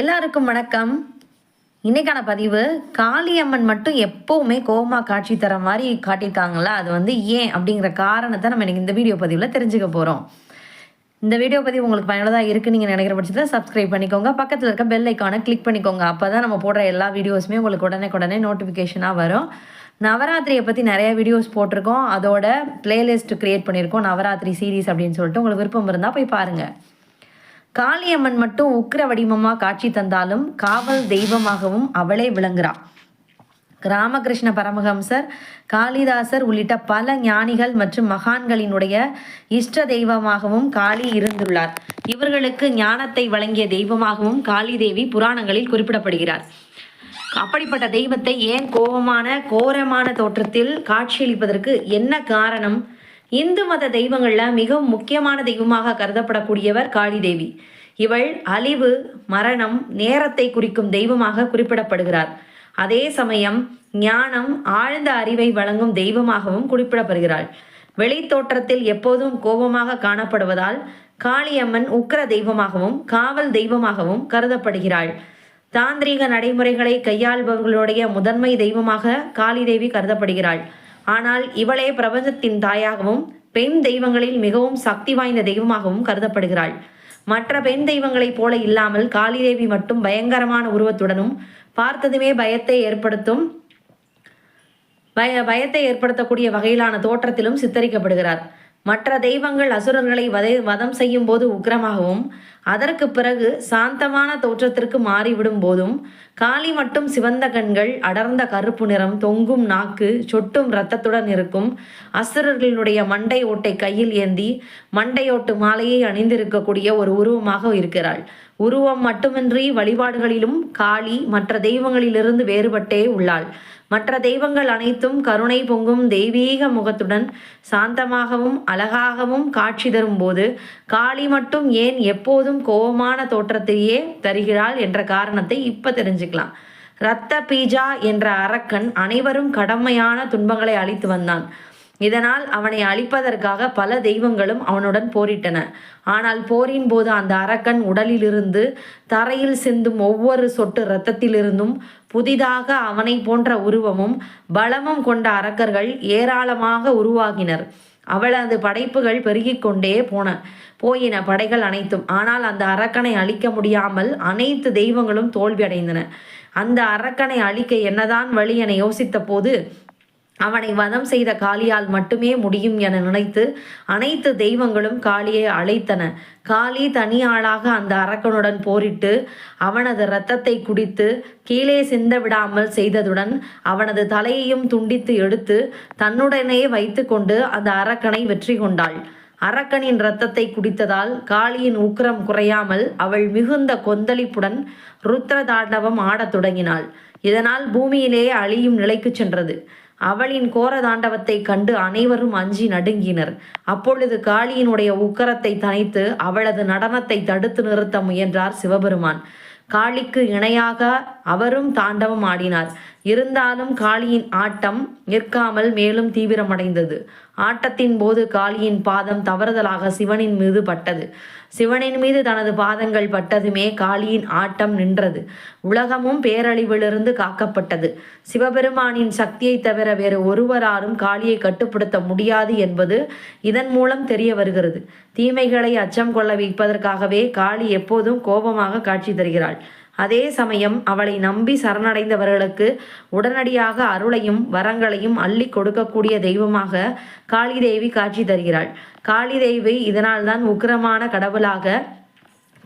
எல்லாருக்கும் வணக்கம். இன்னைக்கான பதிவு காளியம்மன் மட்டும் எப்போவுமே கோமா காட்சி தர மாதிரி காட்டியிருக்காங்களா? அது வந்து ஏன் அப்படிங்கிற காரணத்தை நம்ம இன்னைக்கு இந்த வீடியோ பதிவில் தெரிஞ்சுக்க போகிறோம் இந்த வீடியோ பதிவு உங்களுக்கு பயனுள்ளதாக இருக்குன்னு நீங்கள் நினைக்கிற பட்சத்தில் சப்ஸ்கிரைப் பண்ணிக்கோங்க. பக்கத்தில் இருக்க பெல் ஐக்கானை கிளிக் பண்ணிக்கோங்க. அப்போ தான் நம்ம போடுற எல்லா வீடியோஸுமே உங்களுக்கு உடனே உடனே நோட்டிஃபிகேஷனாக வரும். நவராத்திரியை பற்றி நிறைய வீடியோஸ் போட்டிருக்கோம். அதோட பிளேலிஸ்ட் க்ரியேட் பண்ணியிருக்கோம். நவராத்திரி சீரீஸ் அப்படின்னு சொல்லிட்டு உங்களுக்கு விருப்பம் இருந்தால் போய் பாருங்கள் காளியம்மன் மட்டும் உக்கிர வடிவமாக காட்சி தந்தாலும் காவல் தெய்வமாகவும் அவளே விளங்குறா. ராமகிருஷ்ண பரமஹம்சர் காளிதாசர் உள்ளிட்ட பல ஞானிகள் மற்றும் மகான்களினுடைய இஷ்ட தெய்வமாகவும் காளி இருந்துள்ளார். இவர்களுக்கு ஞானத்தை வழங்கிய தெய்வமாகவும் காளி தேவி புராணங்களில் குறிப்பிடப்படுகிறார். அப்படிப்பட்ட தெய்வத்தை ஏன் கோபமான கோரமான தோற்றத்தில் காட்சியளிப்பதற்கு என்ன காரணம்? இந்து மத தெய்வங்களில் மிகவும் முக்கியமான தெய்வமாக கருதப்படக்கூடியவர் காளி தேவி இவள் அழிவு மரணம் நேரத்தை குறிக்கும் தெய்வமாக குறிப்பிடப்படுகிறார். அதே சமயம் ஞானம் ஆழ்ந்த அறிவை வழங்கும் தெய்வமாகவும் குறிப்பிடப்படுகிறாள். வெளித்தோற்றத்தில் எப்போதும் கோபமாக காணப்படுவதால் காளியம்மன் உக்கிர தெய்வமாகவும் காவல் தெய்வமாகவும் கருதப்படுகிறாள். தாந்திரீக நடைமுறைகளை கையாள்பவர்களுடைய முதன்மை தெய்வமாக காளி தேவி கருதப்படுகிறாள். ஆனால் இவளே பிரபஞ்சத்தின் தாயாகவும் பெண் தெய்வங்களில் மிகவும் சக்தி வாய்ந்த தெய்வமாகவும் கருதப்படுகிறாள். மற்ற பெண் தெய்வங்களைப் போல இல்லாமல் காளிதேவி மட்டும் பயங்கரமான உருவத்துடனும் பார்த்ததுமே பயத்தை ஏற்படுத்தும் பய பயத்தை ஏற்படுத்தக்கூடிய வகையிலான தோற்றத்திலும் சித்தரிக்கப்படுகிறார். மற்ற தெய்வங்கள் அசுரர்களை வதை வதம் செய்யும் போது உக்கிரமாகவும் அதற்கு பிறகு சாந்தமான தோற்றத்திற்கு மாறிவிடும் போதும் காளி மட்டும் சிவந்த கண்கள் அடர்ந்த கருப்பு நிறம் தொங்கும் நாக்கு சொட்டும் இரத்தத்துடன் இருக்கும். அசுரர்களுடைய மண்டை ஓட்டை கையில் ஏந்தி மண்டையோட்டு மாலையை அணிந்திருக்கக்கூடிய ஒரு உருவமாக இருக்கிறாள். உருவம் மட்டுமின்றி வழிபாடுகளிலும் காளி மற்ற தெய்வங்களிலிருந்து வேறுபட்டே உள்ளாள். மற்ற தெய்வங்கள் அனைத்தும் கருணை பொங்கும் தெய்வீக முகத்துடன் சாந்தமாகவும் அழகாகவும் காட்சி தரும்போது காளி மட்டும் ஏன் எப்போதும் கோபமான தோற்றத்தையே தருகிறாள் என்ற காரணத்தை இப்போ தெரிஞ்சுக்கலாம். இரத்த பீஜா என்ற அரக்கன் அனைவரும் கடமையான துன்பங்களை அளித்து வந்தான். இதனால் அவனை அழிப்பதற்காக பல தெய்வங்களும் அவனுடன் போரிட்டன. ஆனால் போரின் போது அந்த அரக்கன் உடலிலிருந்து தரையில் சிந்தும் ஒவ்வொரு சொட்டு இரத்தத்திலிருந்தும் புதிதாக அவனை போன்ற உருவமும் பலமும் கொண்ட அரக்கர்கள் ஏராளமாக உருவாகினர். அவளது படைப்புகள் பெருகிக் கொண்டே போன போயின படைகள் அனைத்தும். ஆனால் அந்த அரக்கனை அழிக்க முடியாமல் அனைத்து தெய்வங்களும் தோல்வி அடைந்தன அந்த அரக்கனை அழிக்க என்னதான் வழி என யோசித்த போது அவனை வதம் செய்த காளியால் மட்டுமே முடியும் என நினைத்து அனைத்து தெய்வங்களும் காளியை அழைத்தன. காளி தனியாளாக அந்த அரக்கனுடன் போரிட்டு அவனது இரத்தத்தை குடித்து கீழே சிந்த விடாமல் செய்ததுடன் அவனது தலையையும் துண்டித்து எடுத்து தன்னுடனே வைத்து கொண்டு அந்த அரக்கனை வெற்றி கொண்டாள். அரக்கனின் இரத்தத்தை குடித்ததால் காளியின் உக்கிரம் குறையாமல் அவள் மிகுந்த கொந்தளிப்புடன் ருத்ர தாண்டவம் ஆடத் தொடங்கினாள். இதனால் பூமியிலேயே அழியும் நிலைக்கு சென்றது. அவளின் கோர தாண்டவத்தை கண்டு அனைவரும் அஞ்சி நடுங்கினர். அப்பொழுது காளியினுடைய உக்கரத்தை தனைத்து அவளது நடனத்தை தடுத்து நிறுத்த முயன்றார் சிவபெருமான். காளிக்கு இணையாக அவரும் தாண்டவம் ஆடினார். இருந்தாலும் காளியின் ஆட்டம் நிற்காமல் மேலும் தீவிரமடைந்தது. ஆட்டத்தின் போது காளியின் பாதம் தவறுதலாக சிவனின் மீது பட்டது. சிவனின் மீது தனது பாதங்கள் பட்டதுமே காளியின் ஆட்டம் நின்றது. உலகமும் பேரழிவிலிருந்து காக்கப்பட்டது. சிவபெருமானின் சக்தியை தவிர வேறு ஒருவராலும் காளியை கட்டுப்படுத்த முடியாது என்பது இதன் மூலம் தெரிய வருகிறது. தீமைகளை அச்சம் கொள்ள வைப்பதற்காகவே காளி எப்போதும் கோபமாக காட்சி தருகிறாள். அதே சமயம் அவளை நம்பி சரணடைந்தவர்களுக்கு உடனடியாக அருளையும் வரங்களையும் அள்ளி கொடுக்கக்கூடிய தெய்வமாக காளிதேவி காட்சி தருகிறாள். காளிதேவி இதனால்தான் உக்கிரமான கடவுளாக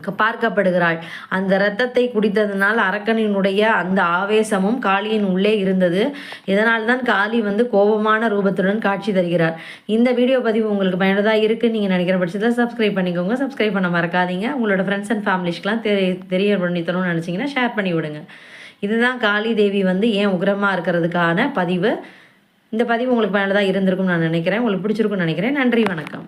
பார்க்கப்படுகிறாள். அந்த இரத்தத்தை குடித்ததனால் அரக்கனினுடைய அந்த ஆவேசமும் காளியின் உள்ளே இருந்தது. இதனால் தான் காளி வந்து கோபமான ரூபத்துடன் காட்சி தருகிறார். இந்த வீடியோ பதிவு உங்களுக்கு பயனுள்ளதாக இருக்குன்னு நீங்கள் நினைக்கிற பட்சத்தில் சப்ஸ்கிரைப் பண்ணிக்கோங்க. சப்ஸ்கிரைப் பண்ண மறக்காதீங்க. உங்களோட ஃப்ரெண்ட்ஸ் அண்ட் ஃபேமிலிஸ்க்கெலாம் தெரிய தெரிய பண்ணி தரணும்னு நினச்சிங்கன்னா ஷேர் பண்ணி விடுங்க. இதுதான் காளி தேவி வந்து ஏன் உக்ரமாக இருக்கிறதுக்கான பதிவு. இந்த பதிவு உங்களுக்கு பயனுள்ளதாக இருந்திருக்கும்னு நான் நினைக்கிறேன். உங்களுக்கு பிடிச்சிருக்கும்னு நினைக்கிறேன். நன்றி வணக்கம்.